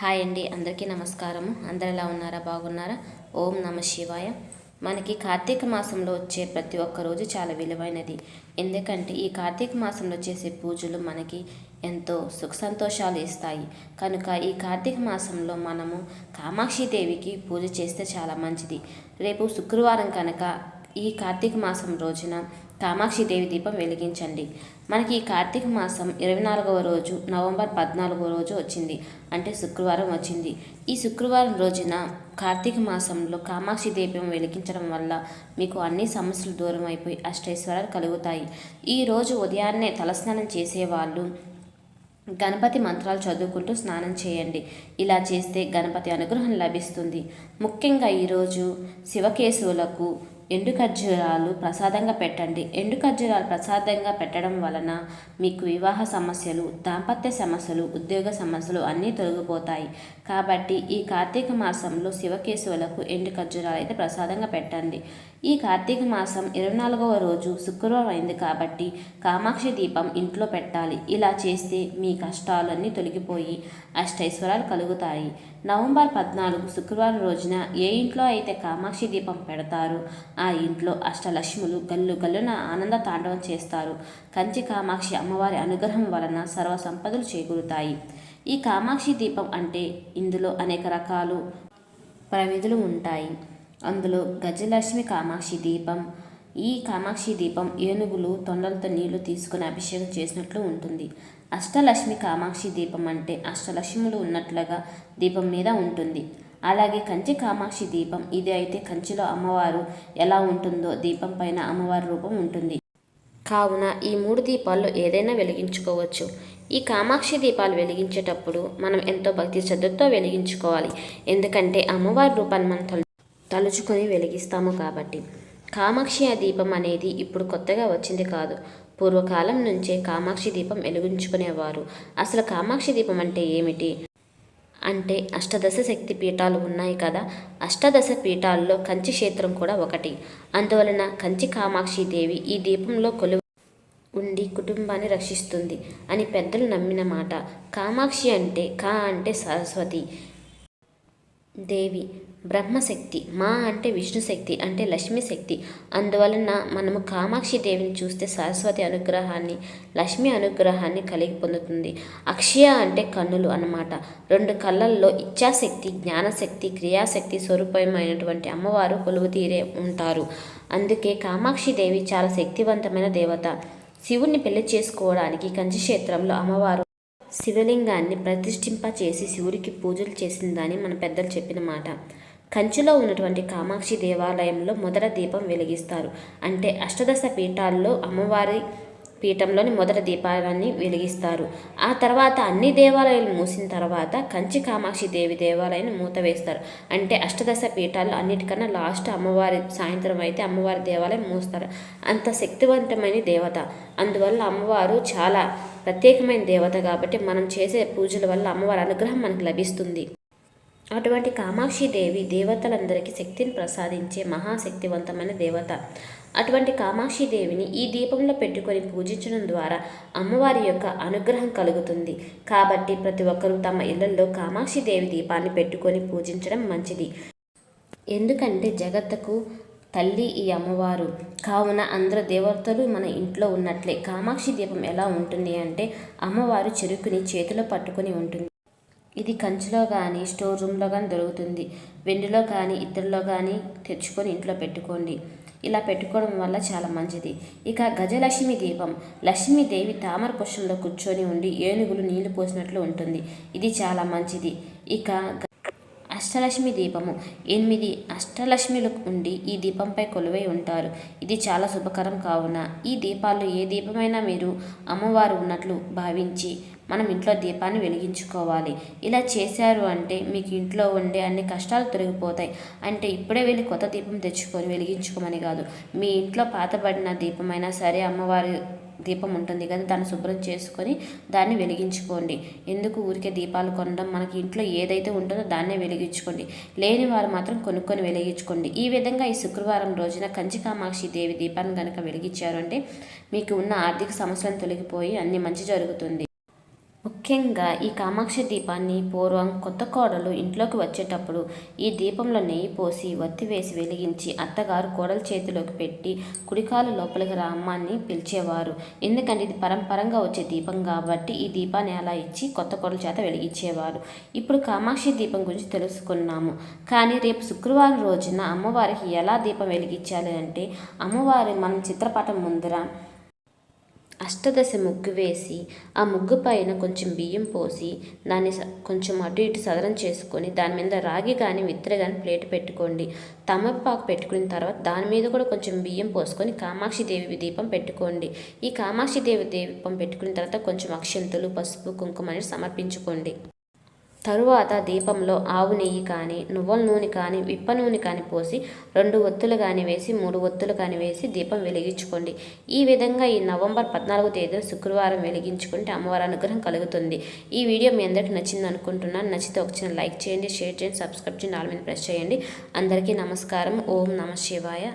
Hi అండి అందరికీ నమస్కారము. అందరు ఎలా ఉన్నారా? బాగున్నారా? ఓం నమ శివాయ. మనకి కార్తీక మాసంలో వచ్చే ప్రతి ఒక్క రోజు చాలా విలువైనది. ఎందుకంటే ఈ కార్తీక మాసంలో చేసే పూజలు మనకి ఎంతో సుఖ సంతోషాలు ఇస్తాయి. కనుక ఈ కార్తీక మాసంలో మనము కామాక్షి దేవికి పూజ చేస్తే చాలా మంచిది. రేపు శుక్రవారం కనుక ఈ కార్తీక మాసం రోజున కామాక్షి దేవి దీపం వెలిగించండి. మనకి ఈ కార్తీక మాసం ఇరవై నాలుగవ రోజు నవంబర్ పద్నాలుగవ రోజు వచ్చింది. అంటే శుక్రవారం వచ్చింది. ఈ శుక్రవారం రోజున కార్తీక మాసంలో కామాక్షి దీపం వెలిగించడం వల్ల మీకు అన్ని సమస్యలు దూరం అయిపోయి అష్టైశ్వరాలు కలుగుతాయి. ఈ రోజు ఉదయాన్నే తలస్నానం చేసేవాళ్ళు గణపతి మంత్రాలు చదువుకుంటూ స్నానం చేయండి. ఇలా చేస్తే గణపతి అనుగ్రహం లభిస్తుంది. ముఖ్యంగా ఈరోజు శివకేశవులకు ఎండు ఖర్జూరాలు ప్రసాదంగా పెట్టండి. ఎండు ఖర్జూరాలు ప్రసాదంగా పెట్టడం వలన మీకు వివాహ సమస్యలు దాంపత్య సమస్యలు ఉద్యోగ సమస్యలు అన్నీ తొలగిపోతాయి. కాబట్టి ఈ కార్తీక మాసంలో శివకేశవులకు ఎండు ఖర్జూరాలు అయితే ప్రసాదంగా పెట్టండి. ఈ కార్తీక మాసం ఇరవై నాలుగవ రోజు శుక్రవారం అయింది కాబట్టి కామాక్షి దీపం ఇంట్లో పెట్టాలి. ఇలా చేస్తే మీ కష్టాలన్నీ తొలగిపోయి అష్టైశ్వరాలు కలుగుతాయి. నవంబర్ పద్నాలుగు శుక్రవారం రోజున ఏ ఇంట్లో అయితే కామాక్షి దీపం పెడతారో ఆ ఇంట్లో అష్టలక్ష్ములు గల్లు గల్లున ఆనంద తాండవం చేస్తారు. కంచి కామాక్షి అమ్మవారి అనుగ్రహం వలన సర్వ సంపదలు చేకూరుతాయి. ఈ కామాక్షి దీపం అంటే ఇందులో అనేక రకాలు ప్రవిధులు ఉంటాయి. అందులో గజలక్ష్మి కామాక్షి దీపం. ఈ కామాక్షి దీపం ఏనుగులు తొండలతో నీళ్ళు తీసుకుని అభిషేకం చేసినట్లు ఉంటుంది. అష్టలక్ష్మి కామాక్షి దీపం అంటే అష్టలక్ష్ములు ఉన్నట్లుగా దీపం మీద ఉంటుంది. అలాగే కంచి కామాక్షి దీపం ఇది అయితే కంచిలో అమ్మవారు ఎలా ఉంటుందో దీపం పైన అమ్మవారి రూపం ఉంటుంది. కావున ఈ మూడు దీపాల్లో ఏదైనా వెలిగించుకోవచ్చు. ఈ కామాక్షి దీపాలు వెలిగించేటప్పుడు మనం ఎంతో భక్తి శ్రద్ధతో వెలిగించుకోవాలి. ఎందుకంటే అమ్మవారి రూపాన్ని మనం తలుచుకొని వెలిగిస్తాము కాబట్టి. కామాక్షి దీపం అనేది ఇప్పుడు కొత్తగా వచ్చింది కాదు. పూర్వకాలం నుంచే కామాక్షి దీపం వెలిగించుకునేవారు. అసలు కామాక్షి దీపం అంటే ఏమిటి? అంటే అష్టదశ శక్తి పీఠాలు ఉన్నాయి కదా. అష్టదశ పీఠాల్లో కంచి క్షేత్రం కూడా ఒకటి. అందువలన కంచి కామాక్షి దేవి ఈ దీపంలో కొలు ఉండి కుటుంబాన్ని రక్షిస్తుంది అని పెద్దలు నమ్మిన మాట. కామాక్షి అంటే కా అంటే సరస్వతి. దేవి బ్రహ్మశక్తి మా అంటే విష్ణు శక్తి అంటే లక్ష్మీ శక్తి. అందువలన మనము కామాక్షి దేవిని చూస్తే సరస్వతి అనుగ్రహాన్ని లక్ష్మి అనుగ్రహాన్ని కలిగి పొందుతుంది. అక్షయ అంటే కన్నులు అన్నమాట. రెండు కళ్ళల్లో ఇచ్ఛాశక్తి జ్ఞానశక్తి క్రియాశక్తి స్వరూపమైనటువంటి అమ్మవారు కొలువు తీరే ఉంటారు. అందుకే కామాక్షి దేవి చాలా శక్తివంతమైన దేవత. శివుణ్ణి పెళ్ళి చేసుకోవడానికి కంచిక్షేత్రంలో అమ్మవారు శివలింగాన్ని ప్రతిష్ఠింప చేసి శివుడికి పూజలు చేసిందని మన పెద్దలు చెప్పిన మాట. కంచిలో ఉన్నటువంటి కామాక్షి దేవాలయంలో మొదట దీపం వెలిగిస్తారు. అంటే అష్టదశ పీఠాల్లో అమ్మవారి పీఠంలోని మొదటి దీపాలన్నీ వెలిగిస్తారు. ఆ తర్వాత అన్ని దేవాలయాలు మూసిన తర్వాత కంచి కామాక్షి దేవి దేవాలయాన్ని మూత వేస్తారు. అంటే అష్టదశ పీఠాలు అన్నిటికన్నా లాస్ట్ అమ్మవారి సాయంత్రం అయితే అమ్మవారి దేవాలయం మూస్తారు. అంత శక్తివంతమైన దేవత. అందువల్ల అమ్మవారు చాలా ప్రత్యేకమైన దేవత కాబట్టి మనం చేసే పూజల వల్ల అమ్మవారి అనుగ్రహం మనకు లభిస్తుంది. అటువంటి కామాక్షి దేవి దేవతలందరికీ శక్తిని ప్రసాదించే మహాశక్తివంతమైన దేవత. అటువంటి కామాక్షి దేవిని ఈ దీపంలో పెట్టుకొని పూజించడం ద్వారా అమ్మవారి యొక్క అనుగ్రహం కలుగుతుంది. కాబట్టి ప్రతి ఒక్కరూ తమ ఇళ్ళలో కామాక్షి దేవి దీపాన్ని పెట్టుకొని పూజించడం మంచిది. ఎందుకంటే జగత్తుకు తల్లి ఈ అమ్మవారు. కావున అందరు దేవతలు మన ఇంట్లో ఉన్నట్లే కామాక్షి దీపం ఎలా ఉంటుంది అంటే అమ్మవారు చెరుకుని చేతిలో పట్టుకొని ఉంటుంది. ఇది కంచులో కానీ స్టోర్ రూమ్లో కానీ దొరుకుతుంది. వెండిలో కానీ ఇత్తడిలో కానీ తెచ్చుకొని ఇంట్లో పెట్టుకోండి. ఇలా పెట్టుకోవడం వల్ల చాలా మంచిది. ఇక గజలక్ష్మి దీపం. లక్ష్మీదేవి తామర పుష్పంలో కూర్చొని ఉండి ఏనుగులు నీళ్ళు పోసినట్లు ఉంటుంది. ఇది చాలా మంచిది. ఇక అష్టలక్ష్మి దీపము. ఎనిమిది అష్టలక్ష్మిలు ఉండి ఈ దీపంపై కొలువై ఉంటారు. ఇది చాలా శుభకరం కావున. ఈ దీపాలు ఏ దీపమైనా మీరు అమ్మవారు ఉన్నట్లు భావించి మనం ఇంట్లో దీపాన్ని వెలిగించుకోవాలి. ఇలా చేశారు అంటే మీకు ఇంట్లో ఉండే అన్ని కష్టాలు తొలగిపోతాయి. అంటే ఇప్పుడే వెళ్ళి కొత్త దీపం తెచ్చుకొని వెలిగించుకోమని కాదు. మీ ఇంట్లో పాతబడిన దీపమైనా సరే అమ్మవారి దీపం ఉంటుంది కదా దాన్ని శుభ్రం చేసుకొని దాన్ని వెలిగించుకోండి. ఎందుకు ఊరికే దీపాలు కొనడం? మనకి ఇంట్లో ఏదైతే ఉంటుందో దాన్నే వెలిగించుకోండి. లేని వారు మాత్రం కొనుక్కొని వెలిగించుకోండి. ఈ విధంగా ఈ శుక్రవారం రోజున కంచి కామాక్షి దేవి దీపాన్ని కనుక వెలిగించారు అంటే మీకు ఉన్న ఆర్థిక సమస్యలను తొలగిపోయి అన్ని మంచి జరుగుతుంది. ముఖ్యంగా ఈ కామాక్షి దీపాన్ని పూర్వం కొత్త కోడలు ఇంట్లోకి వచ్చేటప్పుడు ఈ దీపంలో నెయ్యి పోసి వత్తి వేసి వెలిగించి అత్తగారు కోడల చేతిలోకి పెట్టి కుడికాలు లోపలికి రామ్మాన్ని పిలిచేవారు. ఎందుకంటే ఇది పరంపరంగా వచ్చే దీపం కాబట్టి ఈ దీపాన్ని అలా ఇచ్చి కొత్త కోడల చేత వెలిగించేవారు. ఇప్పుడు కామాక్షి దీపం గురించి తెలుసుకున్నాము. కానీ రేపు శుక్రవారం రోజున అమ్మవారికి ఎలా దీపం వెలిగించాలి అంటే అమ్మవారి మనం చిత్రపటం ముందర అష్టదశ ముగ్గు వేసి ఆ ముగ్గు పైన కొంచెం బియ్యం పోసి దాన్ని కొంచెం అటు ఇటు సదరం చేసుకొని దాని మీద రాగి కానీ విత్తర కానీ ప్లేట్ పెట్టుకోండి. తమపాకు పెట్టుకున్న తర్వాత దాని మీద కూడా కొంచెం బియ్యం పోసుకొని కామాక్షి దేవి దీపం పెట్టుకోండి. ఈ కామాక్షి దేవి దీపం పెట్టుకున్న తర్వాత కొంచెం అక్షంతులు పసుపు కుంకుమ అనేది సమర్పించుకోండి. తరువాత దీపంలో ఆవు నెయ్యి కానీ నువ్వుల నూనె కానీ విప్ప నూనె కానీ పోసి రెండు ఒత్తులు కానీ వేసి మూడు ఒత్తులు కానీ వేసి దీపం వెలిగించుకోండి. ఈ విధంగా ఈ నవంబర్ పద్నాలుగో తేదీన శుక్రవారం వెలిగించుకుంటే అమ్మవారి అనుగ్రహం కలుగుతుంది. ఈ వీడియో మీ అందరికీ నచ్చింది అనుకుంటున్నాను. నచ్చితే ఒక చిన్న లైక్ చేయండి షేర్ చేయండి సబ్స్క్రైబ్ చేయండి ఆల్ మీద ప్రెస్ చేయండి. అందరికీ నమస్కారం. ఓం నమ శివాయ.